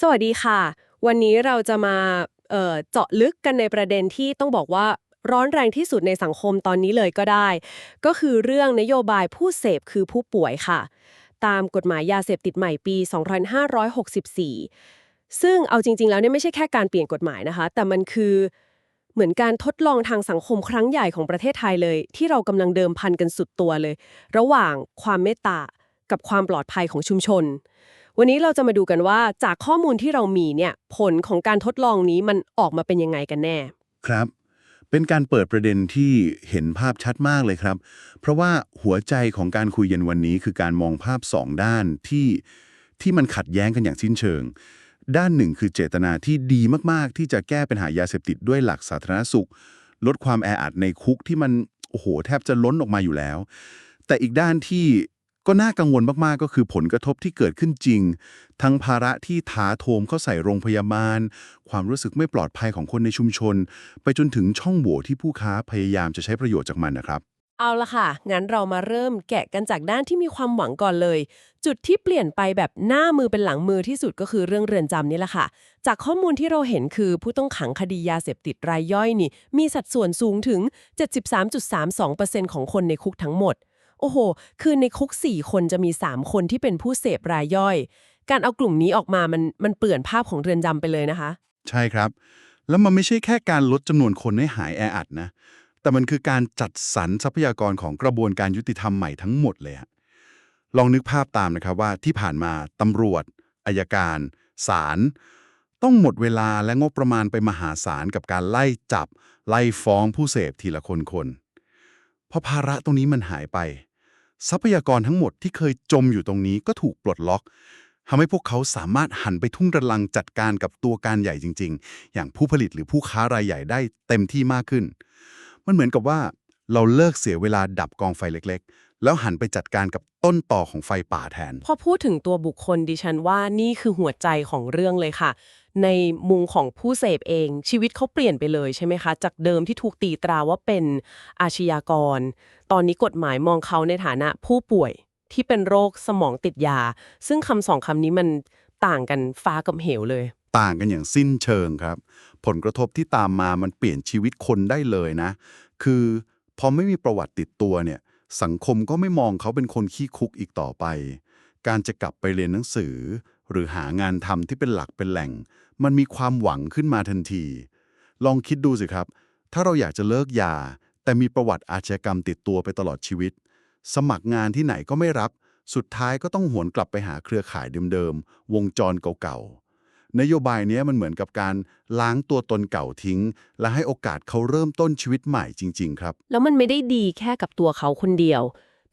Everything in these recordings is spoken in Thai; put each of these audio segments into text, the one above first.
สวัสดีค่ะ วันนี้เราจะมาเเจาะลึกกันในประเด็นที่ต้องบอกว่าร้อนแรงที่สุดในสังคมตอนนี้เลยก็ได้ ก็คือเรื่องนโยบายผู้เสพคือผู้ป่วยค่ะ ตามกฎหมายยาเสพติดใหม่ปี 2564 ซึ่งเอาจริง ๆ แล้วเนี่ยไม่ใช่แค่การเปลี่ยนกฎหมายนะคะ แต่มันคือเหมือนการทดลองทางสังคมครั้งใหญ่ของประเทศไทยเลย ที่เรากำลังเดิมพันกันสุดตัวเลย ระหว่างความเมตตากับความปลอดภัยของชุมชน วันนี้เราจะมาดูกันว่าจากข้อมูลที่เรามีเนี่ยผลของการทดลองนี้มันออกมาเป็นยังไงกันแน่ ครับ เป็นการเปิดประเด็นที่เห็นภาพชัดมากเลยครับ เพราะว่าหัวใจของการคุยเย็นวันนี้คือการมองภาพสองด้านที่ที่มันขัดแย้งกันอย่างสิ้นเชิง ด้านหนึ่งคือเจตนาที่ดีมากๆ ที่จะแก้ปัญหายาเสพติดด้วยหลักสาธารณสุข ลดความแออัดในคุกที่มันโอ้โหแทบจะล้นออกมาอยู่แล้ว แต่อีกด้านที่ ก็น่ากังวลมากๆ ก็คือผลกระทบที่เกิดขึ้นจริง ทั้งภาระที่ถาโถมเข้าใส่โรงพยาบาล ความรู้สึกไม่ปลอดภัยของคนในชุมชน ไปจนถึงช่องโหว่ที่ผู้ค้าพยายามจะใช้ประโยชน์จากมันนะครับ เอาละค่ะ งั้นเรามาเริ่มแกะกันจากด้านที่มีความหวังก่อนเลย จุดที่เปลี่ยนไปแบบหน้ามือเป็นหลังมือที่สุดก็คือเรื่องเรือนจำนี่แหละค่ะ จากข้อมูลที่เราเห็นคือผู้ต้องขังคดียาเสพติดรายย่อยนี่ มีสัดส่วนสูงถึง 73.32%ของคนในคุกทั้งหมด โอ้โห คือในคุก 4 คนจะมี 3 คนที่เป็นผู้เสพรายย่อย การเอากลุ่มนี้ออกมามันมันเปลี่ยนภาพของเรือนจำไปเลยนะคะ ใช่ครับ แล้วมันไม่ใช่แค่การลดจำนวนคนให้หายแออัดนะ แต่มันคือการจัดสรรทรัพยากรของกระบวนการยุติธรรมใหม่ทั้งหมดเลยฮะลองนึกภาพตามนะครับว่าที่ผ่านมาตำรวจอายการศาลต้องหมดเวลาและงบประมาณไปมหาศาลกับการไล่จับ ไล่ฟ้องผู้เสพทีละคนคนพอภาระตรงนี้มันหายไป ทรัพยากรทั้งหมดที่เคยจมอยู่ตรงนี้ก็ถูกปลดล็อกทำให้พวกเขาสามารถหันไปทุ่งระลังจัดการกับตัวการใหญ่จริง ๆ อย่างผู้ผลิตหรือผู้ค้ารายใหญ่ได้เต็มที่มากขึ้น มันเหมือนกับว่าเราเลิกเสียเวลาดับกองไฟเล็กๆ แล้วหันไปจัดการกับต้นต่อของไฟป่าแทน พอพูดถึงตัวบุคคลดิฉันว่านี่คือหัวใจของเรื่องเลยค่ะ ในมุมของผู้เสพเอง ชีวิตเขาเปลี่ยนไปเลยใช่ไหมคะ จากเดิมที่ถูกตีตราว่าเป็นอาชญากร ตอนนี้กฎหมายมองเขาในฐานะผู้ป่วยที่เป็นโรคสมองติดยา ซึ่งคำสองคำนี้มันต่างกันฟ้ากับเหวเลย ต่างกันอย่างสิ้นเชิงครับ ผลกระทบที่ตามมามันเปลี่ยนชีวิตคนได้เลยนะ คือพอไม่มีประวัติติดตัวเนี่ย สังคมก็ไม่มองเขาเป็นคนขี้คุกอีกต่อไป การจะกลับไปเรียนหนังสือ หรือหางานทำที่เป็นหลักเป็นแหล่ง มันมีความหวังขึ้นมาทันที ลองคิดดูสิครับ ถ้าเราอยากจะเลิกยา แต่มีประวัติอาชญากรรมติดตัวไปตลอดชีวิต สมัครงานที่ไหนก็ไม่รับ สุดท้ายก็ต้องหวนกลับไปหาเครือข่ายเดิมๆ วงจรเก่าๆ นโยบายนี้มันเหมือนกับการล้างตัวตนเก่าทิ้ง และให้โอกาสเขาเริ่มต้นชีวิตใหม่จริง ๆ ครับ แล้วมันไม่ได้ดีแค่กับตัวเขาคนเดียว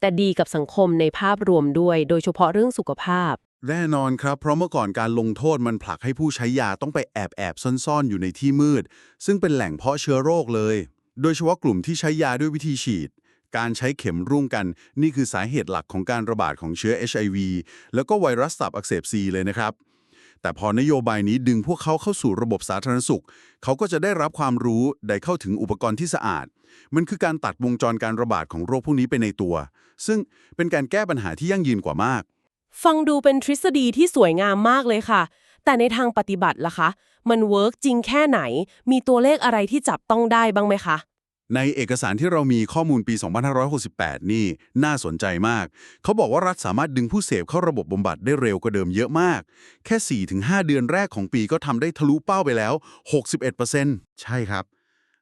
แต่ดีกับสังคมในภาพรวมด้วย โดยเฉพาะเรื่องสุขภาพ แน่นอนครับ เพราะเมื่อก่อนการลงโทษมันผลักให้ผู้ใช้ยาต้องไปแอบแอบซ่อนๆ อยู่ในที่มืด ซึ่งเป็นแหล่งเพาะเชื้อโรคเลย โดยเฉพาะกลุ่มที่ใช้ยาด้วยวิธีฉีด การใช้เข็มร่วมกัน นี่คือสาเหตุหลักของการระบาดของเชื้อ HIV แล้วก็ไวรัสตับอักเสบซีเลยนะครับ แต่พอนโยบายนี้ดึงพวกเขาเข้าสู่ระบบสาธารณสุข เขาก็จะได้รับความรู้ได้เข้าถึงอุปกรณ์ที่สะอาด มันคือการตัดวงจรการระบาดของโรคพวกนี้ไปในตัว ซึ่งเป็นการแก้ปัญหาที่ยั่งยืนกว่ามาก ฟังดูเป็นทฤษฎีที่สวยงามมากเลยค่ะ แต่ในทางปฏิบัติล่ะคะ มันเวิร์กจริงแค่ไหน มีตัวเลขอะไรที่จับต้องได้บ้างไหมคะ ในเอกสารที่เรามีข้อมูลปี 2568 นี่น่าสนใจมาก เขาบอกว่ารัฐสามารถดึงผู้เสพเข้าระบบบำบัดได้เร็วกว่าเดิมเยอะมาก แค่ 4-5 เดือนแรกของปีก็ทำได้ทะลุเป้าไปแล้ว 61%ใช่ครับ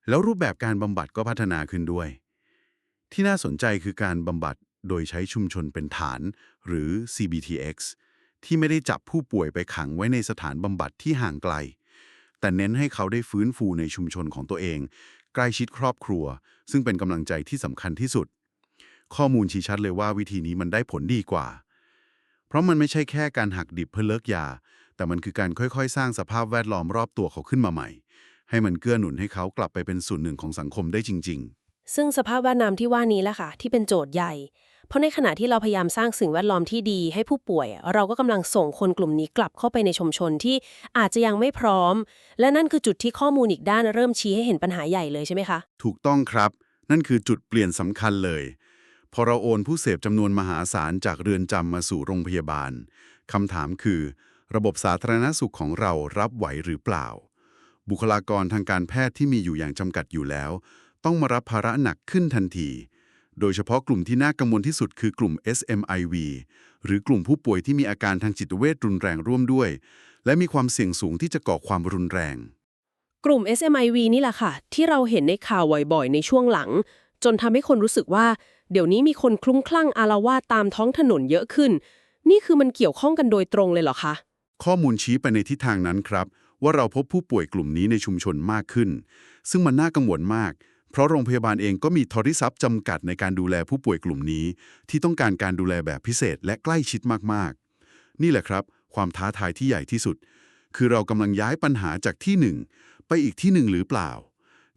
แล้วรูปแบบการบำบัดก็พัฒนาขึ้นด้วย ที่น่าสนใจคือการบำบัด โดยใช้ชุมชนเป็นฐาน หรือ CBTX ที่ไม่ได้จับผู้ป่วยไปขังไว้ในสถานบำบัดที่ห่างไกล แต่เน้นให้เขาได้ฟื้นฟูในชุมชนของตัวเอง ใกล้ชิดครอบครัว ซึ่งเป็นกำลังใจที่สำคัญที่สุด ข้อมูลชี้ชัดเลยว่าวิธีนี้มันได้ผลดีกว่า เพราะมันไม่ใช่แค่การหักดิบเพื่อเลิกยา แต่มันคือการค่อยๆ สร้างสภาพแวดล้อมรอบตัวเขาขึ้นมาใหม่ ให้มันเกื้อหนุนให้เขากลับไปเป็นส่วนหนึ่งของสังคมได้จริง ๆซึ่งสภาพแวดล้อมที่ว่านี้แหละค่ะ ที่เป็นโจทย์ใหญ่ เพราะในขณะที่เราพยายามสร้างสิ่งแวดล้อมที่ดีให้ผู้ป่วย เราก็กำลังส่งคนกลุ่มนี้กลับเข้าไปในชุมชนที่อาจจะยังไม่พร้อม และนั่นคือจุดที่ข้อมูลอีกด้านเริ่มชี้ให้เห็นปัญหาใหญ่เลยใช่ไหมคะ ถูกต้องครับ นั่นคือจุดเปลี่ยนสำคัญเลย พอเราโอนผู้เสพจำนวนมหาศาลจากเรือนจำมาสู่โรงพยาบาลคำถามคือ ระบบสาธารณสุขของเรารับไหวหรือเปล่า บุคลากรทางการแพทย์ที่มีอยู่อย่างจำกัดอยู่แล้ว ต้องมารับภาระหนักขึ้นทันที โดยเฉพาะกลุ่มที่น่ากังวลที่สุดคือกลุ่ม SMIV หรือกลุ่มผู้ป่วยที่มีอาการทางจิตเวชรุนแรงร่วมด้วย และมีความเสี่ยงสูงที่จะก่อความรุนแรง กลุ่ม SMIV นี่แหละค่ะ ที่เราเห็นในข่าวบ่อยๆ ในช่วงหลัง จนทำให้คนรู้สึกว่า เดี๋ยวนี้มีคนคลุ้มคลั่งอารวาสตามท้องถนนเยอะขึ้น นี่คือมันเกี่ยวข้องกันโดยตรงเลยเหรอคะข้อมูลชี้ไปในทิศทางนั้นครับ ว่าเราพบผู้ป่วยกลุ่มนี้ในชุมชนมากขึ้น ซึ่งมันน่ากังวลมาก เพราะโรงพยาบาลเองก็มีทริทรัพย์จำกัดในการดูแลผู้ป่วยกลุ่มนี้ ที่ต้องการการดูแลแบบพิเศษและใกล้ชิดมากๆ นี่แหละครับ ความท้าทายที่ใหญ่ที่สุด คือเรากำลังย้ายปัญหาจากที่หนึ่งไปอีกที่หนึ่งหรือเปล่า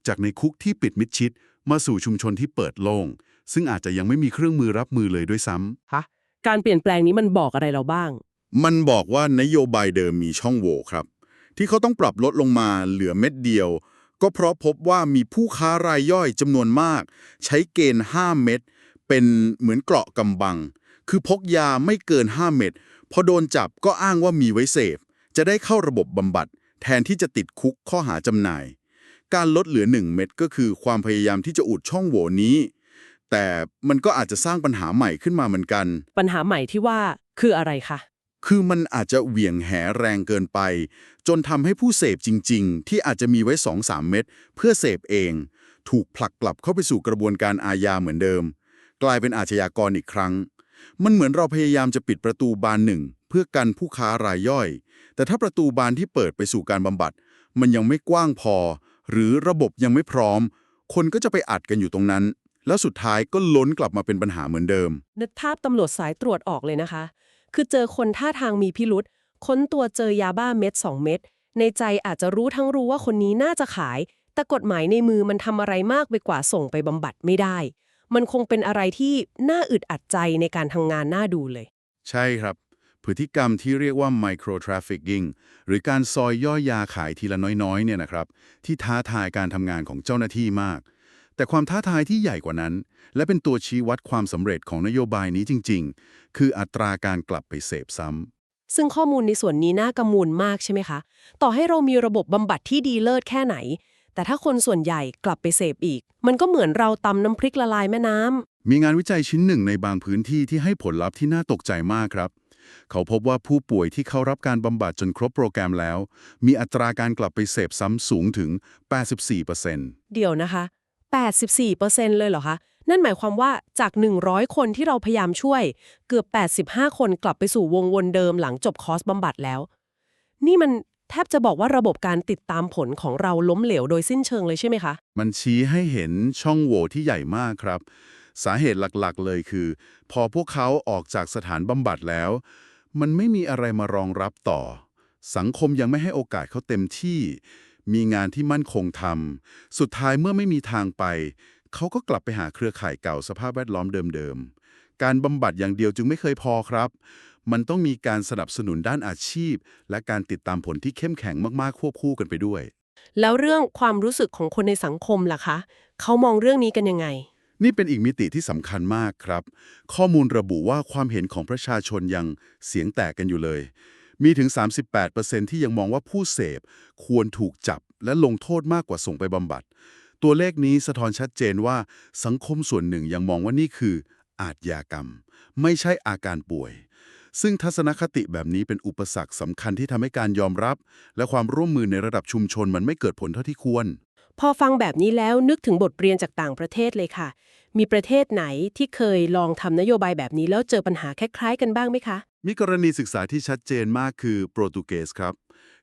จากในคุกที่ปิดมิดชิด มาสู่ชุมชนที่เปิดโล่งซึ่งอาจจะยังไม่มีเครื่องมือรับมือเลยด้วยซ้ำคะการเปลี่ยนแปลงนี้มันบอกอะไรเราบ้าง มันบอกว่านโยบายเดิมมีช่องโหว่ครับ ที่เขาต้องปรับลดลงมาเหลือเม็ดเดียว ก็เพราะพบว่ามีผู้ค้ารายย่อยจำนวนมาก ใช้เกณฑ์ 5 เม็ดเป็นเหมือนเกราะกำบัง คือพกยาไม่เกิน 5 เม็ดพอโดนจับก็อ้างว่ามีไว้เสพ จะได้เข้าระบบบำบัด แทนที่จะติดคุกข้อหาจำหน่าย การลดเหลือ 1 เม็ดก็คือความพยายามที่จะอุดช่องโหว่นี้ แต่มันก็อาจจะสร้างปัญหาใหม่ขึ้นมาเหมือนกัน ปัญหาใหม่ที่ว่าคืออะไรคะ คือมันอาจจะเหวี่ยงแหแรงเกินไป จนทำให้ผู้เสพจริง ๆ ที่อาจจะมีไว้ 2-3 เม็ดเพื่อเสพเอง ถูกผลักกลับเข้าไปสู่กระบวนการอาญาเหมือนเดิม กลายเป็นอาชญากรอีกครั้ง มันเหมือนเราพยายามจะปิดประตูบานหนึ่ง เพื่อกันผู้ค้ารายย่อย แต่ถ้าประตูบานที่เปิดไปสู่การบำบัด มันยังไม่กว้างพอ หรือระบบยังไม่พร้อม คนก็จะไปอัดกันอยู่ตรงนั้น แล้วสุดท้ายก็ล้นกลับมาเป็นปัญหาเหมือนเดิมนึกภาพตำรวจสายตรวจออกเลยนะคะ คือเจอคนท่าทางมีพิรุษค้นตัวเจอยาบ้าเม็ด2เม็ดในใจอาจจะรู้ทั้งรู้ว่าคนนี้น่าจะขาย แต่กฎหมายในมือมันทำอะไรมากไปกว่าส่งไปบำบัดไม่ได้ มันคงเป็นอะไรที่น่าอึดอัดใจในการทำงานน่าดูเลย ใช่ครับ พฤติกรรมที่เรียกว่า micro trafficking หรือการซอยย่อยยาขายทีละน้อยๆเนี่ยนะครับ ที่ท้าทายการทำงานของเจ้าหน้าที่มาก แต่ความท้าทายที่ใหญ่กว่านั้น และเป็นตัวชี้วัดความสำเร็จของนโยบายนี้จริง ๆ คืออัตราการกลับไปเสพซ้ำซึ่งข้อมูลในส่วนนี้น่ากังวลมากใช่ไหมคะ ต่อให้เรามีระบบบำบัดที่ดีเลิศแค่ไหน แต่ถ้าคนส่วนใหญ่กลับไปเสพอีก มันก็เหมือนเราตำน้ำพริกละลายแม่น้ำ มีงานวิจัยชิ้นหนึ่งในบางพื้นที่ที่ให้ผลลัพธ์ที่น่าตกใจมากครับ เขาพบว่าผู้ป่วยที่เข้ารับการบำบัดจนครบโปรแกรมแล้ว มีอัตราการกลับไปเสพซ้ำสูงถึง 84%เดี๋ยวนะคะ 84%เลยเหรอคะ นั่นหมายความว่าจาก 100 คนที่เราพยายามช่วย เกือบ 85 คนกลับไปสู่วงวนเดิมหลังจบคอร์สบำบัดแล้ว นี่มันแทบจะบอกว่าระบบการติดตามผลของเราล้มเหลวโดยสิ้นเชิงเลยใช่ไหมคะ มันชี้ให้เห็นช่องโหว่ที่ใหญ่มากครับ สาเหตุหลักๆ เลยคือ พอพวกเขาออกจากสถานบำบัดแล้ว มันไม่มีอะไรมารองรับต่อ สังคมยังไม่ให้โอกาสเขาเต็มที่ มีงานที่มั่นคงทำสุดท้ายเมื่อไม่มีทางไป เขาก็กลับไปหาเครือข่ายเก่าสภาพแวดล้อมเดิมๆ การบำบัดอย่างเดียวจึงไม่เคยพอครับ มันต้องมีการสนับสนุนด้านอาชีพ และการติดตามผลที่เข้มแข็งมากๆควบคู่กันไปด้วย แล้วเรื่องความรู้สึกของคนในสังคมล่ะคะ เขามองเรื่องนี้กันยังไงนี่เป็นอีกมิติที่สำคัญมากครับ ข้อมูลระบุว่าความเห็นของประชาชนยังเสียงแตกกันอยู่เลย มีถึง 38%ที่ยังมองว่าผู้เสพควรถูกจับและลงโทษมากกว่าส่งไปบำบัด ตัวเลขนี้สะท้อนชัดเจนว่าสังคมส่วนหนึ่งยังมองว่านี่คือ อาชญากรรม ไม่ใช่อาการป่วย ซึ่งทัศนคติแบบนี้เป็นอุปสรรคสำคัญที่ทำให้การยอมรับ และความร่วมมือในระดับชุมชนมันไม่เกิดผลเท่าที่ควร พอฟังแบบนี้แล้วนึกถึงบทเรียนจากต่างประเทศเลยค่ะ มีประเทศไหนที่เคยลองทำนโยบายแบบนี้แล้วเจอปัญหาคล้ายๆ กันบ้างไหมคะ มีกรณีศึกษาที่ชัดเจนมากคือโปรตุเกสครับ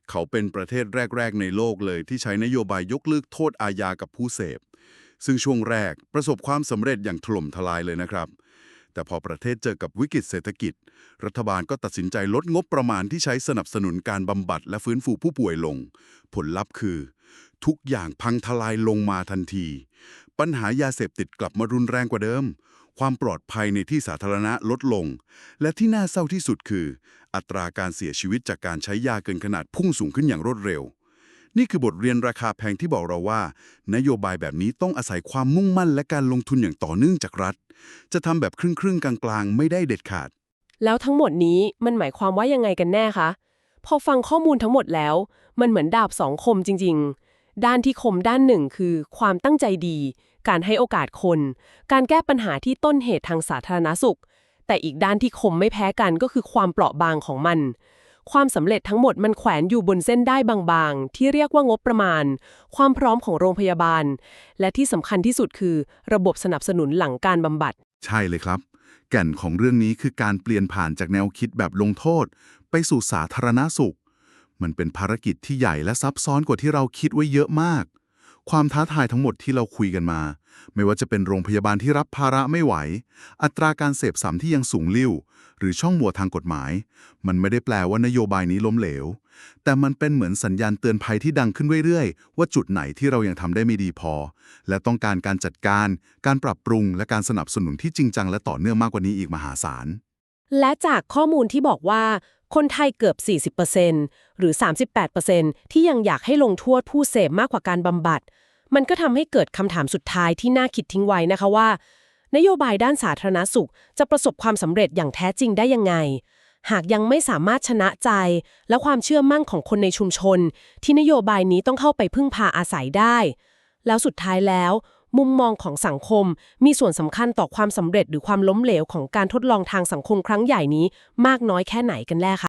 เขาเป็นประเทศแรก ๆ ในโลกเลยที่ใช้นโยบายยกเลิกโทษอาญากับผู้เสพ ซึ่งช่วงแรกประสบความสำเร็จอย่างถล่มทลายเลยนะครับ แต่พอประเทศเจอกับวิกฤตเศรษฐกิจ รัฐบาลก็ตัดสินใจลดงบประมาณที่ใช้สนับสนุนการบำบัดและฟื้นฟูผู้ป่วยลง ผลลัพธ์คือ ทุกอย่างพังทลายลงมาทันที ปัญหายาเสพติดกลับมารุนแรงกว่าเดิม ความปลอดภัยในที่สาธารณะลดลง และที่น่าเศร้าที่สุดคือ อัตราการเสียชีวิตจากการใช้ยาเกินขนาดพุ่งสูงขึ้นอย่างรวดเร็ว นี่คือบทเรียนราคาแพงที่บอกเราว่า นโยบายแบบนี้ต้องอาศัยความมุ่งมั่นและการลงทุนอย่างต่อเนื่องจากรัฐ จะทำแบบครึ่งๆ กลางๆ ไม่ได้เด็ดขาด แล้วทั้งหมดนี้มันหมายความว่ายังไงกันแน่คะพอฟังข้อมูลทั้งหมดแล้ว มันเหมือนดาบสองคมจริง ๆ ด้านที่คมด้านหนึ่งคือ ความตั้งใจดี การให้โอกาสคน การแก้ปัญหาที่ต้นเหตุทางสาธารณสุข แต่อีกด้านที่คมไม่แพ้กันก็คือความเปราะบางของมัน ความสำเร็จทั้งหมดมันแขวนอยู่บนเส้นได้บางๆ ที่เรียกว่างบประมาณ ความพร้อมของโรงพยาบาล และที่สำคัญที่สุดคือ ระบบสนับสนุนหลังการบำบัด ใช่เลยครับ แก่นของเรื่องนี้คือการเปลี่ยนผ่านจากแนวคิดแบบลงโทษ ไปสู่สาธารณสุข มันเป็นภารกิจที่ใหญ่และซับซ้อนกว่าที่เราคิดไว้เยอะมาก ความท้าทายทั้งหมดที่เราคุยกันมา ไม่ว่าจะเป็นโรงพยาบาลที่รับภาระไม่ไหว อัตราการเสพสามที่ยังสูงลิ่ว หรือช่องโหว่ทางกฎหมาย มันไม่ได้แปลว่านโยบายนี้ล้มเหลว แต่มันเป็นเหมือนสัญญาณเตือนภัยที่ดังขึ้นเรื่อยๆ ว่าจุดไหนที่เรายังทำได้ไม่ดีพอ และต้องการการจัดการ การปรับปรุง และการสนับสนุนที่จริงจังและต่อเนื่องมากกว่านี้อีกมหาศาลและจากข้อมูลที่บอกว่า คนไทยเกือบ 40%หรือ 38%ที่ยังอยากให้ลงโทษผู้เสพมากกว่าการบำบัด มันก็ทำให้เกิดคำถามสุดท้ายที่น่าคิดทิ้งไว้นะคะว่า นโยบายด้านสาธารณสุข จะประสบความสำเร็จอย่างแท้จริงได้ยังไง หากยังไม่สามารถชนะใจ และความเชื่อมั่นของคนในชุมชน ที่นโยบายนี้ต้องเข้าไปพึ่งพาอาศัยได้ แล้วสุดท้ายแล้ว มุมมองของสังคม มีส่วนสำคัญต่อความสำเร็จหรือความล้มเหลวของการทดลองทางสังคมครั้งใหญ่นี้มากน้อยแค่ไหนกันแน่คะ